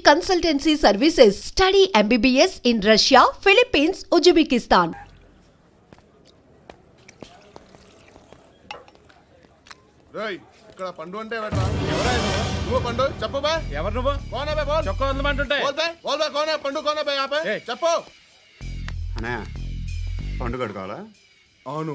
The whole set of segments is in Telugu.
Consultancy Services. Study MBBS in Russia, Philippines, Uzbekistan. రేయ్ ఇక్కడ పండు అంటే ఎవరా నువ్వు పండు? చెప్పు బే. ఎవరు నువ్వు? కోనే బే బోల్. చొక్కా వదలమంటుంటే బోల్ బే బోల్ బే కోనే పండు కోనే బే ఆపే. ఏయ్. చెప్పు. అన్నయ్య పండుగ కావాలా అవును.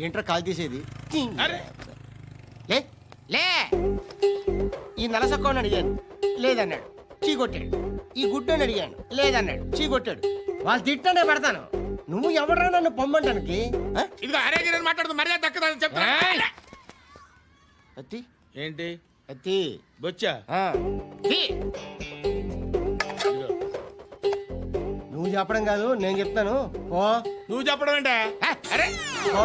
ఏంట్రా కాల్ తీసేది? అరే. లే లే. ఈ నలసక్కని అడిగాను లేదన్నాడు. చీ కొట్టాడు ఈ గుడ్డని అడిగాను లేదన్నాడు. చీ కొట్టాడు వాళ్ళు తిట్టానే పెడతాను. నువ్వు ఎవడరా నన్ను పొమ్మంటానికి? ఇదిగో అరే గిరని మాట్లాడుతూ మర్యాద దక్కదని చెప్తా అత్తి. ఏంటి? అత్తి. బొచ్చా. నువ్వు చెప్పడం కాదు నేను చెప్తాను. పో. నువ్వు చెప్పడం ఏంటే? అరే. పో.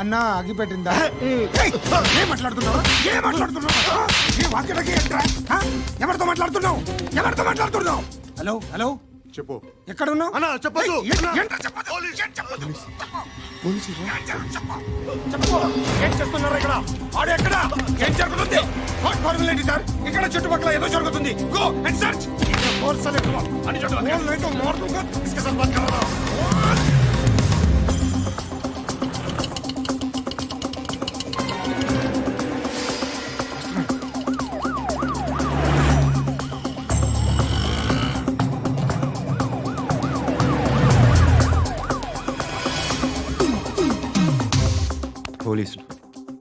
అన్నా అగిపెట్టిందా ఏం మాట్లాడుతున్నావు ఏం మాట్లాడుతున్నావు ఏ వాక్యలకి ఏంట్రా? ఆ? ఎవరితో మాట్లాడుతున్నావు ఎవరితో మాట్లాడుతున్నావు హలో హలో చెప్పు ఎక్కడ ఉన్నావు అన్నా, చెప్పొద్దు. ఏయ్, ఏంట్రా చెప్పొద్దు? ఏం చెప్పొద్దు? ఏం చెప్పు, చెప్పు. చెప్పు. ఏం చేస్తున్నారు ఇక్కడ ఆడు ఎక్కడ ఏం జరుగుతుంది వాట్ ఫార్మల్ ఏంటి సార్ ఇక్కడ చుట్టుపక్కల ఏదో జరుగుతుంది గో అండ్ సర్చ్ और साले को అని చోట नहीं तो मार दूंगा इसके साथ बात कर रहा हूं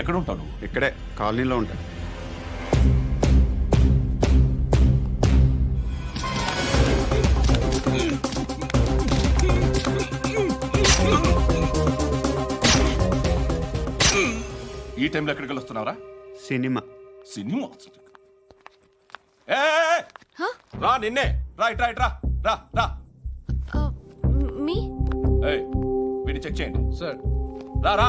ఎక్కడ ఉంటావు నువ్వు? ఇక్కడే కాలనీలో ఉంటాయి ఈ టైంలో ఎక్కడికి వస్తున్నావురా సినిమా. సినిమా? ఏయ్, ఏయ్. రా నిన్నే. రా ఇట్ రా ఇట్ రా. రా రా. మీ? ఏయ్ వీడిని చెక్ చేయండి. సార్. రా రా.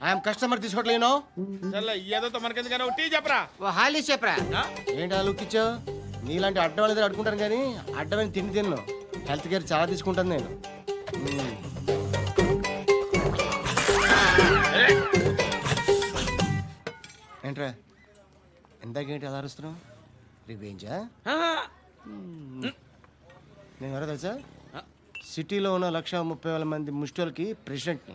ఐఎమ్ కస్టమర్ తీసుకోవట్లేను ఏదో మనకెందుకైనా టీ చెప్పరా. హాలీ చెప్పరా? ఆ? ఏంటి అలా లుక్ ఇచ్చావు? నీలాంటి అడ్డం వాళ్ళ దగ్గర అడుకుంటాను కానీ అడ్డమైన తిండి తిన్ను. హెల్త్ కేర్ చాలా తీసుకుంటాను నేను. ఏంట్రా? ఇందాకేంటి అలా అరుస్తున్నావు? రివేంజా నేను ఎవరో తెలుసా? సిటీలో ఉన్న లక్ష ముప్పై వేల మంది ముష్టిలకి ప్రెసిడెంట్ని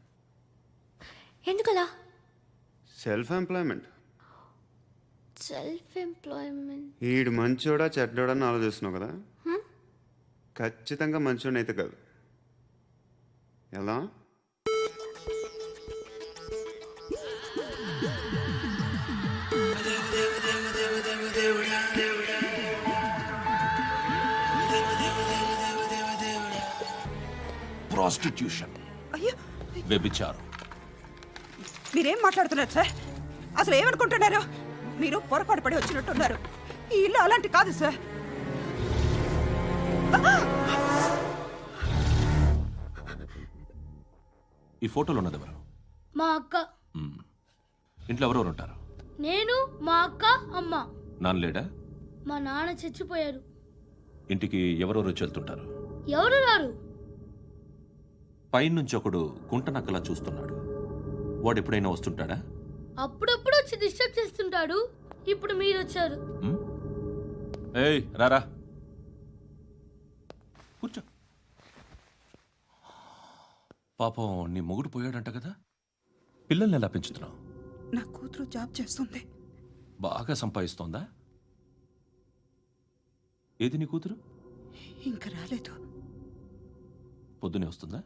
ఎందుకలా? సెల్ఫ్ ఎంప్లాయ్మెంట్ సెల్ఫ్ ఎంప్లాయ్మెంట్ ఈడు మంచోడా చెడ్డోడా అని ఆలోచిస్తున్నావు కదా? ఖచ్చితంగా మంచోడని అయితే కాదు. ఎలా? ప్రాస్టిట్యూషన్ వ్యభిచారం. మీరేం మాట్లాడుతున్నారు సార్? అసలు ఏమనుకుంటున్నారు? మీరు పొరపాటు పడి వచ్చినట్టున్నారు. ఈ ఇల్లు అలాంటి కాదు సార్. ఈ ఫోటోలో ఉన్నది ఎవరు? మా అక్క. మ్మ్. ఇంట్లో ఎవరెవరు ఉంటారు? నేను మా అక్క అమ్మ. నాన్న లేడా? మా నాన్న చచ్చిపోయారు. ఇంటికి ఎవరెవరు వచ్చి వెళ్తుంటారు? ఎవరు రారు? పైనుంచి ఒకడు గుంట నక్కలా చూస్తున్నాడు. వాడు ఎప్పుడైనా వస్తుంటాడా? అప్పుడప్పుడు వచ్చి డిస్టర్బ్ చేస్తుంటాడు. ఇప్పుడు మీరు వచ్చారు? ఏయ్ రారా. కూర్చో. పాపం నీ మొగుడు పోయాడంట కదా? పిల్లల్ని ఎలా పెంచుతున్నావు? నా కూతురు జాబ్ చేస్తుంది. బాగా సంపాదిస్తోందా? ఏది నీ కూతురు? ఇంకా రాలేదు. పొద్దునే వస్తుందా?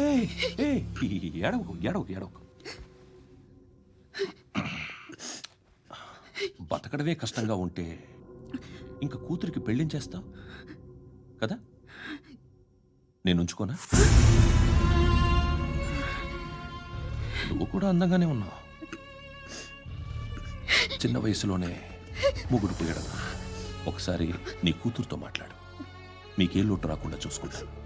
ఏయ్, ఏయ్, ఏడవకు ఏడవకు ఏడవకు. బతకడమే కష్టంగా ఉంటే ఇంకా కూతురికి పెళ్ళించేస్తావు కదా? నేను ఉంచుకోనా? నువ్వు కూడా అందంగానే ఉన్నావు. చిన్న వయసులోనే ముగుడు పోయడం ఒకసారి నీ కూతురుతో మాట్లాడు. మీకే లోటు రాకుండా చూసుకుంటాను.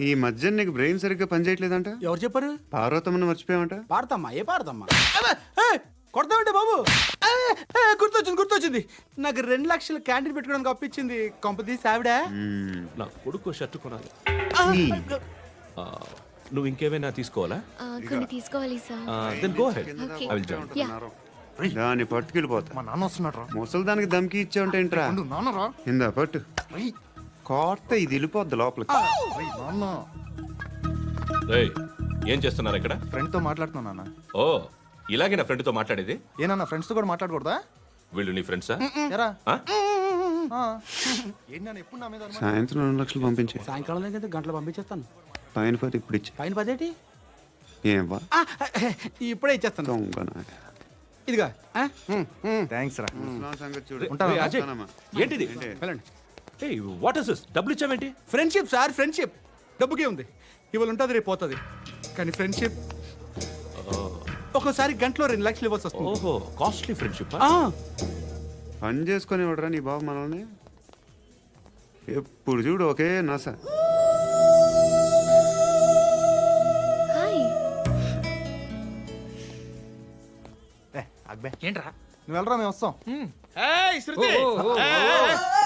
ఈ మధ్య నీకు బ్రెయిన్ సరిగ్గా పనిచేయట్లేదంట? ఎవరు చెప్పారు? పార్వతమ్మను మర్చిపోయామంట పాడతామ్మా ఏ పాడతామ్మా కొడతామంటే బాబు? ఏ, ఏ, గుర్తొచ్చింది గుర్తొచ్చింది. నాకు రెండు లక్షలు క్యాంటీన్ పెట్టుకోవడానికి అప్పించింది కొంపతీసి ఆవిడ. నా కొడుకు షర్ట్ కొనాలి. ఆ, నువ్వు ఇంకేమైనా తీసుకోవాలా? ఆ, కొన్ని తీసుకోవాలి sir. Then go ahead. I will join. దాన్ని పట్టుకెళ్ళిపోతా. మా నాన్న వస్తున్నాడు రా ముసలి దానికి దమ్కి ఇచ్చావంటే ఏంట్రా? నాన్న రా ఇందా పట్టు. కోర్త ఇది వెళ్ళిపోద్ది లోపలికి నాన్న రేయ్ ఏం చేస్తున్నారు ఇక్కడ? ఫ్రెండ్తో మాట్లాడుతున్నా నాన్న. ఓ ఇలాగే నా ఫ్రెండ్తో మాట్లాడేది? ఏనన్నా ఫ్రెండ్స్తో కూడా మాట్లాడకూడదా? వీళ్ళు నీ ఫ్రెండ్సా? ఎరా. ఆ? ఏంటి నాన్న ఎప్పుడు నా మీద అనుమానం? సాయంత్రం రెండు లక్షలు పంపించే. సాయంకాలం దగ్గర గంటలు పంపించేస్తాను. పైన పది ఇప్పుడు ఇచ్చే. పైన పదేటి ఏం వా? ఇప్పుడే ఇచ్చేస్తాను. దొంగ నాయ. ఇదిగా థ్యాంక్స్ రా. ఉంటావా? ఏంటిది? ఏంటి? వెళ్ళండి. ఏయ్ వాట్ ఇస్ డబ్బులు ఇచ్చావేంటి ఫ్రెండ్షిప్ సార్ ఫ్రెండ్షిప్ డబ్బుకే ఉంది. ఇవాళ ఉంటుంది రేపు పోతుంది. కానీ ఫ్రెండ్షిప్ ఒక్కోసారి గంటలో రెండు లక్షలు ఇవ్వాల్సి వస్తుంది. ఓహో కాస్ట్లీ ఫ్రెండ్షిప్ ఆ, పని చేసుకొని ఇవ్వడరా నీ బాబు మనల్ని? ఎప్పుడు చూడు ఒకే నస. హాయ్ ఏ, అక్బే. ఏంట్రా? నువ్వు వెళ్ళరా మేము వస్తాం.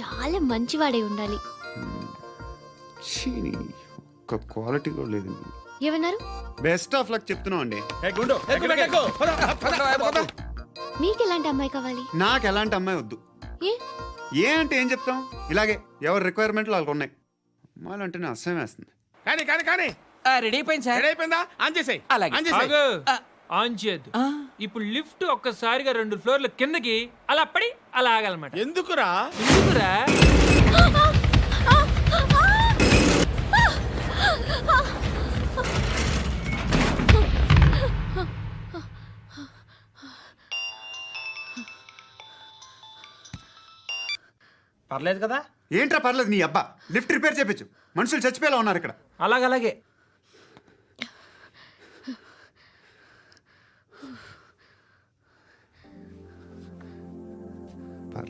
చాలా మంచివాడే ఉండాలి. ఛీ, నీ ఒక్క క్వాలిటీ కూడా లేదు. ఏమన్నారు? బెస్ట్ ఆఫ్ లక్ చెప్తున్నావు అండి. ఏ గుండు ఎక్కు, ఎక్కు, ఎక్కు. పద, పద, పద. మీకు ఎలాంటి అమ్మాయి కావాలి? నాకు ఎలాంటి అమ్మాయి వద్దు. ఏ? ఏ అంటే ఏం చెప్తాం? ఇలాగే ఎవరి రిక్వైర్మెంట్లు వాళ్ళకు ఉన్నాయి. అమ్మాయిలు అంటేనే అసహ్యం వేస్తుంది. కానీ కానీ కానీ. రెడీ అయిపోయింది రెడీ అయిపోయిందా? ఆన్ చేసేయ్. ఆన్ చేసేయ్. ఆన్ చేయద్దు ఇప్పుడు లిఫ్ట్ ఒక్కసారిగా రెండు ఫ్లోర్ల కిందకి అలా పడి అలా ఆగాలన్నమాట. ఎందుకురా? ఎందుకురా? పర్లేదు కదా? ఏంట్రా పర్లేదు నీ అబ్బా. లిఫ్ట్ రిపేర్ చేపించు. మనుషులు చచ్చిపోయేలా ఉన్నారు ఇక్కడ. అలాగలాగే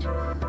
Huh?